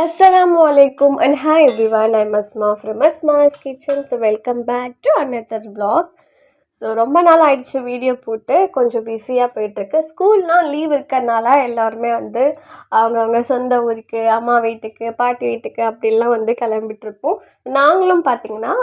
Assalamu alaikum and hi everyone, I'm Asma from Asma's Kitchen. So, welcome back to another vlog. So ரொம்ப நாள் ஆயிடுச்சு video போட்டு. கொஞ்சம் பிஸியாக போயிட்டுருக்கு. ஸ்கூல்னால் லீவ் இருக்கிறனால எல்லாருமே வந்து அவங்கவுங்க சொந்த ஊருக்கு அம்மா வீட்டுக்கு பாட்டி வீட்டுக்கு அப்படிலாம் வந்து கிளம்பிட்டுருப்போம். நாங்களும் பார்த்திங்கன்னா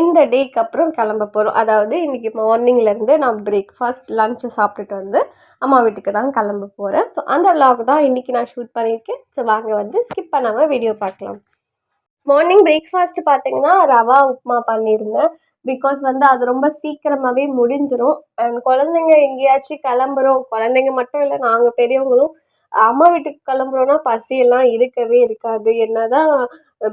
இந்த டேக்கு அப்புறம் கிளம்ப போகிறோம் அதாவது இன்றைக்கி மார்னிங்லேருந்து நான் பிரேக்ஃபாஸ்ட் லஞ்சு சாப்பிட்டுட்டு வந்து அம்மா வீட்டுக்கு தான் கிளம்ப போகிறேன் ஸோ அந்த விலாக் தான் இன்றைக்கி நான் ஷூட் பண்ணியிருக்கேன். ஸோ வாங்க வந்து ஸ்கிப் பண்ணாமல் வீடியோ பார்க்கலாம். மார்னிங் பிரேக்ஃபாஸ்ட்டு பார்த்தீங்கன்னா ரவா உப்புமா பண்ணியிருந்தேன். பிகாஸ் வந்து அது ரொம்ப சீக்கிரமாகவே முடிஞ்சிடும் அண்ட் குழந்தைங்க எங்கேயாச்சும் கிளம்புறோம். குழந்தைங்க மட்டும் இல்லை நாங்கள் பெரியவங்களும் அம்மா வீட்டுக்கு கிளம்புறோன்னா பசியெல்லாம் இருக்கவே இருக்காது. என்ன தான்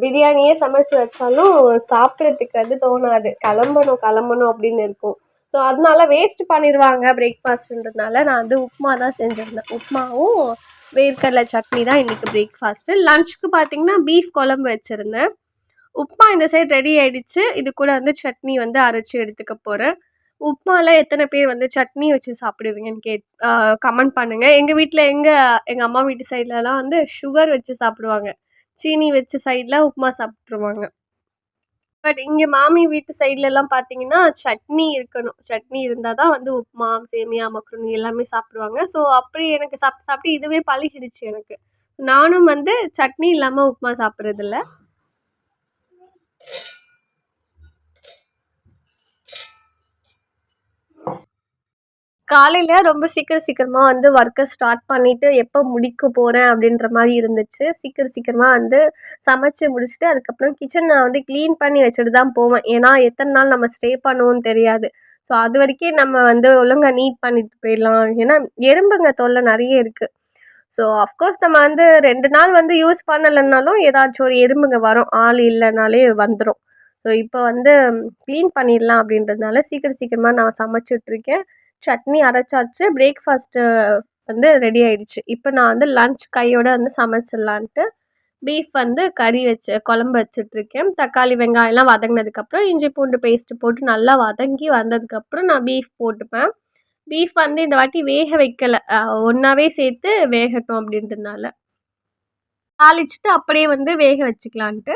பிரியாணியே சமைச்சு வச்சாலும் சாப்பிட்றதுக்கு வந்து தோணாது. கிளம்பணும் கிளம்பணும் அப்படின்னு இருக்கும். ஸோ அதனால வேஸ்ட் பண்ணிடுவாங்க பிரேக்ஃபாஸ்ட்ன்றதுனால நான் வந்து உப்புமா தான் செஞ்சுருந்தேன். உப்புமாவும் வேர்க்கடலை சட்னி தான் இன்றைக்கி பிரேக்ஃபாஸ்ட்டு லஞ்சுக்கு பார்த்திங்கன்னா பீஃப் குழம்பு வச்சுருந்தேன். உப்மா இந்த சைடு ரெடி ஆகிடுச்சு இது கூட வந்து சட்னி வந்து அரைச்சி எடுத்துக்க போகிறேன் உப்புமாவில் எத்தனை பேர் வந்து சட்னி வச்சு சாப்பிடுவீங்கன்னு கேட் கமெண்ட் பண்ணுங்கள் எங்கள் வீட்டில் எங்கள் எங்கள் அம்மா வீட்டு சைட்லலாம் வந்து சுகர் வச்சு சாப்பிடுவாங்க. சீனி வச்ச சைடில் உப்புமா சாப்பிட்ருவாங்க பட் இங்கே மாமி வீட்டு சைட்லலாம் பார்த்தீங்கன்னா சட்னி இருக்கணும். சட்னி இருந்தால் தான் வந்து உப்புமா சேமியா மக்ருனி எல்லாமே சாப்பிடுவாங்க. ஸோ அப்படி எனக்கு சாப்பிட்டு சாப்பிட்டு இதுவே பழகிடுச்சு எனக்கு. நானும் வந்து சட்னி இல்லாமல் உப்புமா சாப்பிட்றதில்ல. காலையில் ரொம்ப சீக்கிரம் சீக்கிரமாக வந்து ஒர்க்கை ஸ்டார்ட் பண்ணிவிட்டு எப்போ முடிக்க போகிறேன் அப்படின்ற மாதிரி இருந்துச்சு. சீக்கிரம் சீக்கிரமாக வந்து சமைச்சு முடிச்சுட்டு அதுக்கப்புறம் கிச்சன் நான் வந்து க்ளீன் பண்ணி வச்சுட்டு தான் போவேன். ஏன்னா எத்தனை நாள் நம்ம ஸ்டே பண்ணுவோம்னு தெரியாது. ஸோ அது வரைக்கும் நம்ம வந்து ஒழுங்காக நீட் பண்ணிட்டு போயிடலாம். ஏன்னா எறும்புங்க தொல்லை நிறைய இருக்குது ஸோ அஃப்கோர்ஸ் நம்ம வந்து ரெண்டு நாள் வந்து யூஸ் பண்ணலைன்னாலும் ஏதாச்சும் ஒரு எறும்புங்க வரும். ஆள் இல்லைனாலே வந்துடும் ஸோ இப்போ வந்து க்ளீன் பண்ணிடலாம் அப்படின்றதுனால சீக்கிரம் சீக்கிரமாக நான் சமைச்சிட்ருக்கேன் சட்னி அரைச்சாச்சு. பிரேக்ஃபாஸ்ட்டு வந்து ரெடி ஆயிடுச்சு. இப்போ நான் வந்து லன்ச் கையோடு வந்து சமைச்சிடலான்ட்டு பீஃப் வந்து கறி வச்சு குழம்பு வச்சுட்ருக்கேன் தக்காளி வெங்காயம்லாம் வதங்கினதுக்கப்புறம் இஞ்சி பூண்டு பேஸ்ட்டு போட்டு நல்லா வதங்கி வந்ததுக்கப்புறம் நான் பீஃப் போட்டுப்பேன். பீஃப் வந்து இந்த வாட்டி வேக வைக்கலை. ஒன்றாவே சேர்த்து வேகட்டும் அப்படின்றதுனால. தாளிச்சுட்டு அப்படியே வந்து வேக வச்சுக்கலான்ட்டு.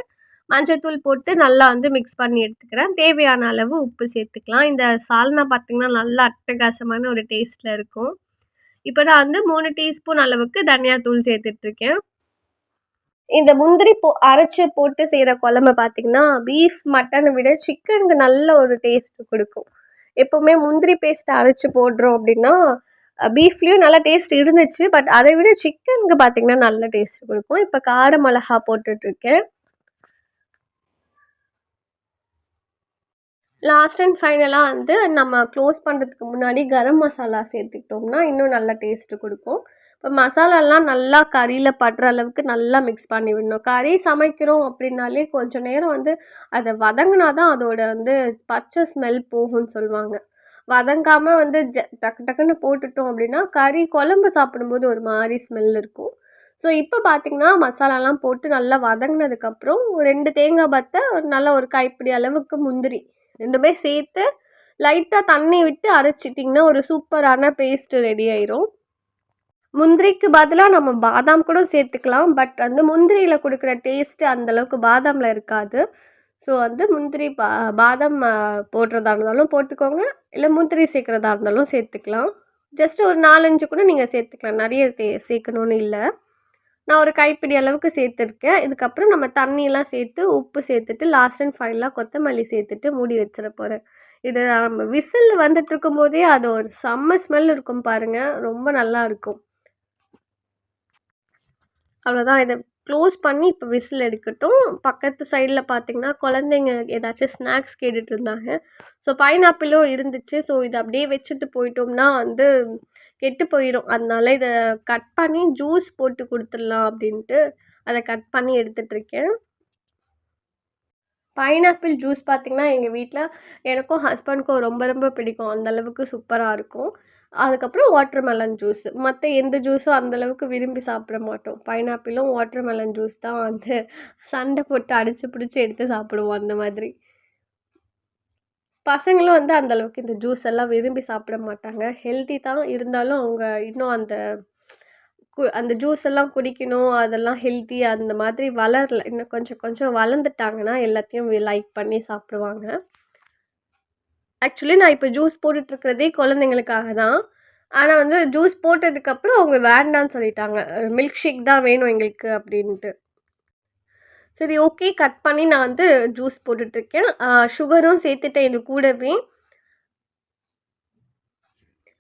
மஞ்சத்தூள் போட்டு நல்லா வந்து மிக்ஸ் பண்ணி எடுத்துக்கிறேன். தேவையான அளவு உப்பு சேர்த்துக்கலாம். இந்த சால்னா பார்த்திங்கன்னா நல்லா அட்டகாசமான ஒரு டேஸ்ட்டில் இருக்கும். இப்போ நான் வந்து மூணு டீஸ்பூன் அளவுக்கு தனியாத்தூள் சேர்த்துட்ருக்கேன். இந்த முந்திரி போ அரைச்சி போட்டு செய்கிற குழம்பு பார்த்திங்கன்னா பீஃப் மட்டனை விட சிக்கனுக்கு நல்ல ஒரு டேஸ்ட்டு கொடுக்கும். எப்போவுமே முந்திரி பேஸ்ட் அரைச்சி போடுறோம் அப்படின்னா பீஃப்லேயும் நல்லா டேஸ்ட் இருந்துச்சு. பட் அதை விட சிக்கனுக்கு பார்த்திங்கன்னா நல்ல டேஸ்ட் கொடுக்கும். இப்போ கார மிளகா போட்டுட்ருக்கேன். லாஸ்ட் அண்ட் ஃபைனலாக வந்து நம்ம க்ளோஸ் பண்ணுறதுக்கு முன்னாடி கரம் மசாலா சேர்த்துக்கிட்டோம்னா இன்னும் நல்ல டேஸ்ட்டு கொடுக்கும். இப்போ மசாலாலாம் நல்லா கறியில் படுற அளவுக்கு நல்லா மிக்ஸ் பண்ணி விடணும். கறி சமைக்கிறோம் அப்படின்னாலே கொஞ்சம் நேரம் வந்து அதை வதங்கினா தான் அதோட வந்து பச்சை ஸ்மெல் போகும்னு சொல்லுவாங்க. வதங்காமல் வந்து ஜ டக்கு டக்குன்னு போட்டுட்டோம் அப்படின்னா கறி குழம்பு சாப்பிடும்போது ஒரு மாதிரி ஸ்மெல் இருக்கும். ஸோ இப்போ பார்த்திங்கன்னா மசாலாலாம் போட்டு நல்லா வதங்கினதுக்கப்புறம் ரெண்டு தேங்காய் பத்தை ஒரு நல்ல ஒரு கைப்பிடி அளவுக்கு முந்திரி ரெண்டுமே சேர்த்து லைட்டாக தண்ணி விட்டு அரைச்சிட்டிங்கன்னா ஒரு சூப்பரான பேஸ்ட்டு ரெடி ஆயிரும். முந்திரிக்கு பதிலாக நம்ம பாதாம் கூட சேர்த்துக்கலாம். பட் வந்து முந்திரியில் கொடுக்குற டேஸ்ட்டு அந்தளவுக்கு பாதாமில் இருக்காது. ஸோ வந்து முந்திரி பா பாதாம் போடுறதா இருந்தாலும் போட்டுக்கோங்க. இல்லை முந்திரி சேர்க்குறதா இருந்தாலும் சேர்த்துக்கலாம். ஜஸ்ட் ஒரு நாலஞ்சு கூட நீங்கள் சேர்த்துக்கலாம். நிறைய தே சேர்க்கணுன்னு இல்லை. நான் ஒரு கைப்பிடி அளவுக்கு சேர்த்துருக்கேன். இதுக்கப்புறம் நம்ம தண்ணியெல்லாம் சேர்த்து உப்பு சேர்த்துட்டு லாஸ்ட் அண்ட் ஃபைனலாக கொத்தமல்லி சேர்த்துட்டு மூடி வச்சிட போகிறேன் இது நம்ம விசில் வந்துட்டு இருக்கும்போதே அது ஒரு செம்ம ஸ்மெல் இருக்கும் பாருங்கள் ரொம்ப நல்லா இருக்கும். அவ்வளோதான் இதை க்ளோஸ் பண்ணி இப்போ விசில் எடுக்கட்டும். பக்கத்து சைடில் பார்த்திங்கன்னா குழந்தைங்க ஏதாச்சும் ஸ்நாக்ஸ் கேட்டுட்டு இருந்தாங்க. ஸோ பைனாப்பிளும் இருந்துச்சு. ஸோ இதை அப்படியே வச்சுட்டு போயிட்டோம்னா வந்து கெட்டு போயிடும் அதனால இதை கட் பண்ணி ஜூஸ் போட்டு கொடுத்துடலாம் அப்படின்ட்டு அதை கட் பண்ணி எடுத்துகிட்ருக்கேன் பைனாப்பிள் ஜூஸ் பார்த்திங்கன்னா எங்கள் வீட்டில் எனக்கும் ஹஸ்பண்ட்க்கும் ரொம்ப ரொம்ப பிடிக்கும். அந்தளவுக்கு சூப்பராக இருக்கும். அதுக்கப்புறம் வாட்டர் மெலன் ஜூஸ் மற்ற எந்த ஜூஸும் அந்தளவுக்கு விரும்பி சாப்பிட மாட்டோம். பைனாப்பிளும் வாட்டர் மெலன் ஜூஸ் தான் வந்து சண்டை போட்டு அடித்து பிடிச்சி எடுத்து சாப்பிடுவோம் அந்த மாதிரி. பசங்களும் வந்து அந்தளவுக்கு இந்த ஜூஸ் எல்லாம் விரும்பி சாப்பிட மாட்டாங்க. ஹெல்த்தி தான் இருந்தாலும் அவங்க இன்னும் அந்த கு அந்த ஜூஸ் எல்லாம் குடிக்கணும் அதெல்லாம் ஹெல்த்தி அந்த மாதிரி வளரல இன்னும் கொஞ்சம் கொஞ்சம் வளர்ந்துட்டாங்கன்னா எல்லாத்தையும் லைக் பண்ணி சாப்பிடுவாங்க. ஆக்சுவலி நான் இப்போ ஜூஸ் போட்டுட்ருக்கிறதே குழந்தைங்களுக்காக தான். ஆனால் வந்து ஜூஸ் போட்டதுக்கப்புறம் அவங்க வேண்டான்னு சொல்லிட்டாங்க. மில்க் ஷேக் தான் வேணும் எங்களுக்கு அப்படின்ட்டு. சரி ஓகே கட் பண்ணி நான் வந்து ஜூஸ் போட்டுட்ருக்கேன். சுகரும் சேர்த்துட்டேன் இது கூடவே.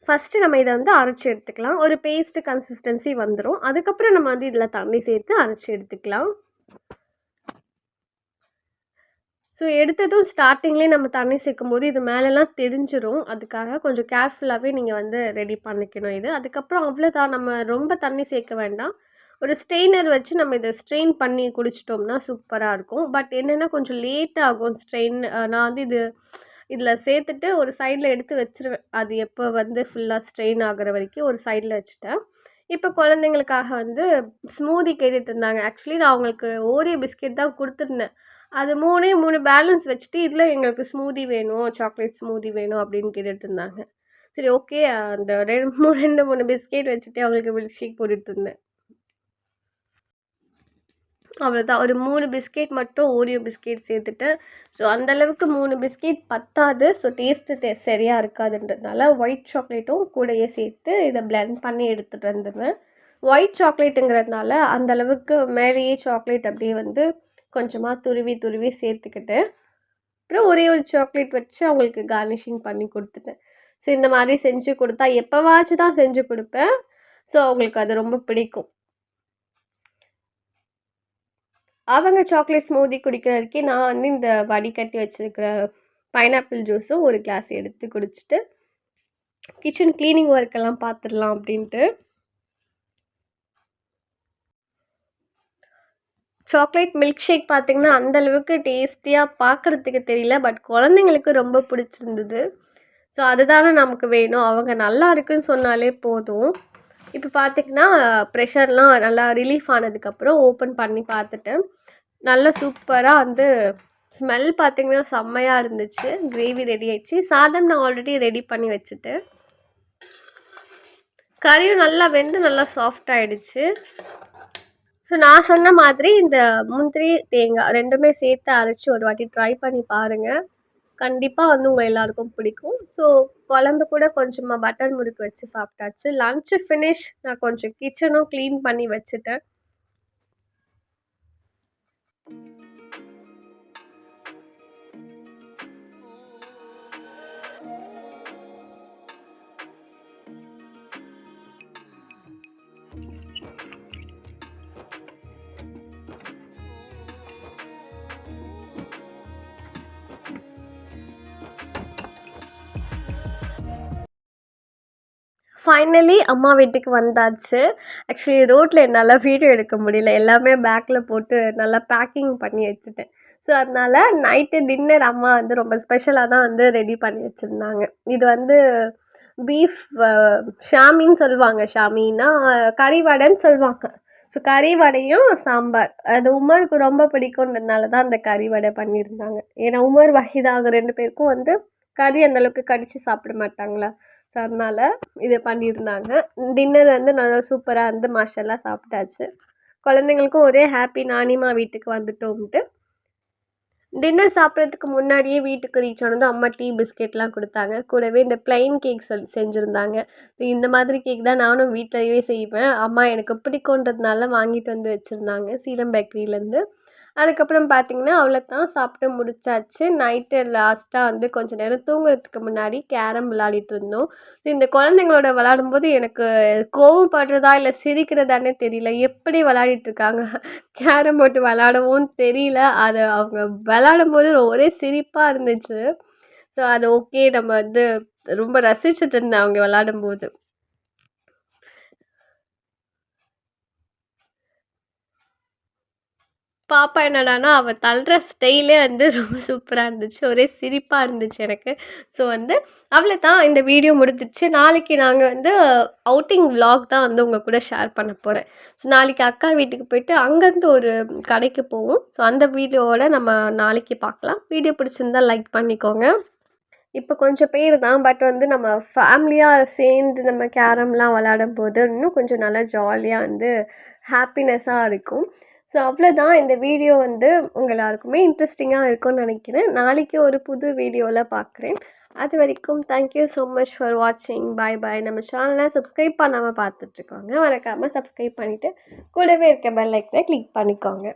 ஃபஸ்ட்டு நம்ம இதை வந்து அரைச்சி எடுத்துக்கலாம். ஒரு பேஸ்ட்டு கன்சிஸ்டன்சி வந்துடும் அதுக்கப்புறம் நம்ம வந்து இதில் தண்ணி சேர்த்து அரைச்சி எடுத்துக்கலாம். ஸோ எடுத்ததும் ஸ்டார்டிங்லேயே நம்ம தண்ணி சேர்க்கும் போது இது மேலெலாம் தெரிஞ்சிடும் அதுக்காக கொஞ்சம் கேர்ஃபுல்லாகவே நீங்கள் வந்து ரெடி பண்ணிக்கணும் இது. அதுக்கப்புறம் அவ்வளோதான். நம்ம ரொம்ப தண்ணி சேர்க்க வேண்டாம். ஒரு ஸ்ட்ரெயினர் வச்சு நம்ம இதை ஸ்ட்ரெயின் பண்ணி குடிச்சிட்டோம்னா சூப்பராக இருக்கும். பட் என்னென்னா கொஞ்சம் லேட் ஆகும் ஸ்ட்ரெயின் நான் வந்து இது இதில் சேர்த்துட்டு ஒரு சைடில் எடுத்து வச்சுருவேன் அது எப்போ வந்து ஃபுல்லாக ஸ்ட்ரெயின் ஆகிற வரைக்கும் ஒரு சைடில் வச்சுட்டேன். இப்போ குழந்தைங்களுக்காக வந்து ஸ்மூதி கேட்டுட்டு இருந்தாங்க. ஆக்சுவலி நான் அவங்களுக்கு ஓரியோ பிஸ்கெட் தான் கொடுத்துருந்தேன். அது மூணே மூணு பேலன்ஸ் வச்சுட்டு இதில் எங்களுக்கு ஸ்மூதி வேணும் சாக்லேட் ஸ்மூதி வேணும் அப்படின்னு கேட்டுட்டு இருந்தாங்க. சரி ஓகே அந்த ரெண்டு மூணு ரெண்டு மூணு பிஸ்கெட் வச்சுட்டு அவங்களுக்கு மில்க் ஷேக் போட்டுட்டு இருந்தேன். அவ்வளோதான் ஒரு மூணு பிஸ்கெட் மட்டும் ஓரியோ பிஸ்கெட் சேர்த்துட்டேன் ஸோ அந்தளவுக்கு மூணு பிஸ்கெட் பத்தாது. ஸோ டேஸ்ட்டு சரியாக இருக்காதுன்றதுனால ஒயிட் சாக்லேட்டும் கூடயே சேர்த்து இதை பிளெண்ட் பண்ணி எடுத்துகிட்டு வந்துடுவேன். ஒயிட் சாக்லேட்டுங்கிறதுனால அந்தளவுக்கு மேலேயே சாக்லேட் அப்படியே வந்து கொஞ்சமாக துருவி துருவி சேர்த்துக்கிட்டேன் அப்புறம் ஒரே ஒரு சாக்லேட் வச்சு அவங்களுக்கு கார்னிஷிங் பண்ணி கொடுத்துட்டேன். ஸோ இந்த மாதிரி செஞ்சு கொடுத்தா எப்போவாச்சும் தான் செஞ்சு கொடுப்பேன். ஸோ அவங்களுக்கு அது ரொம்ப பிடிக்கும். அவங்க சாக்லேட் ஸ்மூதி குடிக்கிற வரைக்கும் நான் வந்து இந்த வடிகட்டி வச்சுருக்கிற பைனாப்பிள் ஜூஸும் ஒரு கிளாஸ் எடுத்து குடிச்சிட்டு கிச்சன் க்ளீனிங் ஒர்க்கெல்லாம் பார்த்துடலாம் அப்படின்ட்டு. சாக்லேட் மில்க் ஷேக் பார்த்திங்கன்னா அந்தளவுக்கு டேஸ்டியாக பார்க்குறதுக்கு தெரியல பட் குழந்தைங்களுக்கு ரொம்ப பிடிச்சிருந்தது. ஸோ அதுதானே நமக்கு வேணும். அவங்க நல்லா இருக்குன்னு சொன்னாலே போதும். இப்போ பார்த்திங்கன்னா ப்ரெஷர்லாம் நல்லா ரிலீஃப் ஆனதுக்கப்புறம் ஓப்பன் பண்ணி பார்த்துட்டேன் நல்ல சூப்பராக வந்து ஸ்மெல் பார்த்திங்கன்னா செம்மையாக இருந்துச்சு. கிரேவி ரெடி ஆயிடுச்சு. சாதம் நான் ஆல்ரெடி ரெடி பண்ணி வச்சுட்டேன் கறியும் நல்லா வெந்து நல்லா சாஃப்ட் ஆகிடுச்சு ஸோ நான் சொன்ன மாதிரி இந்த முந்திரி தேங்காய் ரெண்டுமே சேர்த்து அரைச்சி ஒரு வாட்டி ட்ரை பண்ணி பாருங்கள் கண்டிப்பாக வந்து உங்கள் எல்லாருக்கும் பிடிக்கும். ஸோ குழம்பு கூட கொஞ்சமாக பட்டர் முறுக்கு வச்சு சாப்பிட்டாச்சு. லன்ச்சு ஃபினிஷ் நான் கொஞ்சம் கிச்சனும் க்ளீன் பண்ணி வச்சுட்டேன். ஃபைனலி அம்மா வீட்டுக்கு வந்தாச்சு. ஆக்சுவலி ரோட்டில் என்னால் வீடியோ எடுக்க முடியல. எல்லாமே பேக்கில் போட்டு நல்லா பேக்கிங் பண்ணி வச்சுட்டேன். ஸோ அதனால் நைட்டு டின்னர் அம்மா வந்து ரொம்ப ஸ்பெஷலாக தான் வந்து ரெடி பண்ணி வச்சுருந்தாங்க. இது வந்து பீஃப் ஷாமின்னு சொல்லுவாங்க. ஷாமின்னா கறி வடைன்னு சொல்லுவாங்க. ஸோ கறி வடையும் சாம்பார். அது உமருக்கு ரொம்ப பிடிக்குன்றதுனால தான் அந்த கறி வடை பண்ணியிருந்தாங்க. ஏன்னா உமர் வஹிதாக ரெண்டு பேருக்கும் வந்து கறி அந்தளவுக்கு கடித்து சாப்பிட மாட்டாங்களா? ஸோ அதனால் இதை பண்ணியிருந்தாங்க. டின்னர் வந்து நல்லா சூப்பராக இருந்து மாஷெல்லாம் சாப்பிட்டாச்சு. குழந்தைங்களுக்கும் ஒரே ஹாப்பி நானிமா வீட்டுக்கு வந்துட்டோம்ட்டு. டின்னர் சாப்பிட்றதுக்கு முன்னாடியே வீட்டுக்கு ரீச் ஆனதும் அம்மா டீ பிஸ்கெட்லாம் கொடுத்தாங்க. கூடவே இந்த ப்ளைன் கேக் சொல் செஞ்சுருந்தாங்க. இந்த மாதிரி கேக் தான் நானும் வீட்டிலையே செய்வேன். அம்மா எனக்கு பிடிக்குன்றதுனால வாங்கிட்டு வந்து வச்சுருந்தாங்க. சீலம் பேக்கரியிலேருந்து அதுக்கப்புறம் பார்த்திங்கன்னா அவ்வளோதான் சாப்பிட்டு முடிச்சாச்சு. நைட்டு லாஸ்ட்டாக வந்து கொஞ்சம் நேரம் தூங்குறதுக்கு முன்னாடி கேரம் விளையாடிட்டு இருந்தோம். ஸோ இந்த குழந்தைங்களோட விளாடும்போது எனக்கு கோவப்படுறதா இல்லை சிரிக்கிறதானே தெரியல. எப்படி விளாடிட்டுருக்காங்க கேரம் போட்டு விளாடவும் தெரியல. அதை அவங்க விளாடும்போது ஒரே சிரிப்பாக இருந்துச்சு. ஸோ அது ஓகே நம்ம வந்து ரொம்ப ரசிச்சுட்டு இருந்தேன் அவங்க விளாடும்போது பாப்பா என்னடானா அவள் தள்ளுற ஸ்டைலே வந்து ரொம்ப சூப்பராக இருந்துச்சு. ஒரே சிரிப்பாக இருந்துச்சு எனக்கு. ஸோ வந்து அவளை தான் இந்த வீடியோ முடிஞ்சிச்சு நாளைக்கு நாங்கள் வந்து அவுட்டிங் விலாக் தான் வந்து உங்கள் கூட ஷேர் பண்ண போகிறேன் ஸோ நாளைக்கு அக்கா வீட்டுக்கு போயிட்டு அங்கேருந்து ஒரு கடைக்கு போவோம். ஸோ அந்த வீடியோவோட நம்ம நாளைக்கு பார்க்கலாம் வீடியோ பிடிச்சிருந்தா லைக் பண்ணிக்கோங்க. இப்போ கொஞ்சம் பேர் தான். பட் வந்து நம்ம ஃபேமிலியாக சேர்ந்து நம்ம கேரம்லாம் விளாடும் போது இன்னும் கொஞ்சம் நல்லா ஜாலியாக வந்து ஹாப்பினஸ்ஸாக இருக்கும். ஸோ அவ்வளோதான் இந்த வீடியோ வந்து உங்கள் எல்லாருக்குமே இன்ட்ரெஸ்டிங்காக இருக்கும்னு நினைக்கிறேன். நாளைக்கு ஒரு புது வீடியோவில் பார்க்குறேன் அது வரைக்கும் தேங்க்யூ ஸோ மச் ஃபார் வாட்சிங் பாய் பாய் நம்ம சேனலை சப்ஸ்கிரைப் பண்ணாமல் பார்த்துட்ருக்கோங்க மறக்காமல் சப்ஸ்கிரைப் பண்ணிவிட்டு கூடவே இருக்க பெல் ஐக்கனை கிளிக் பண்ணிக்கோங்க.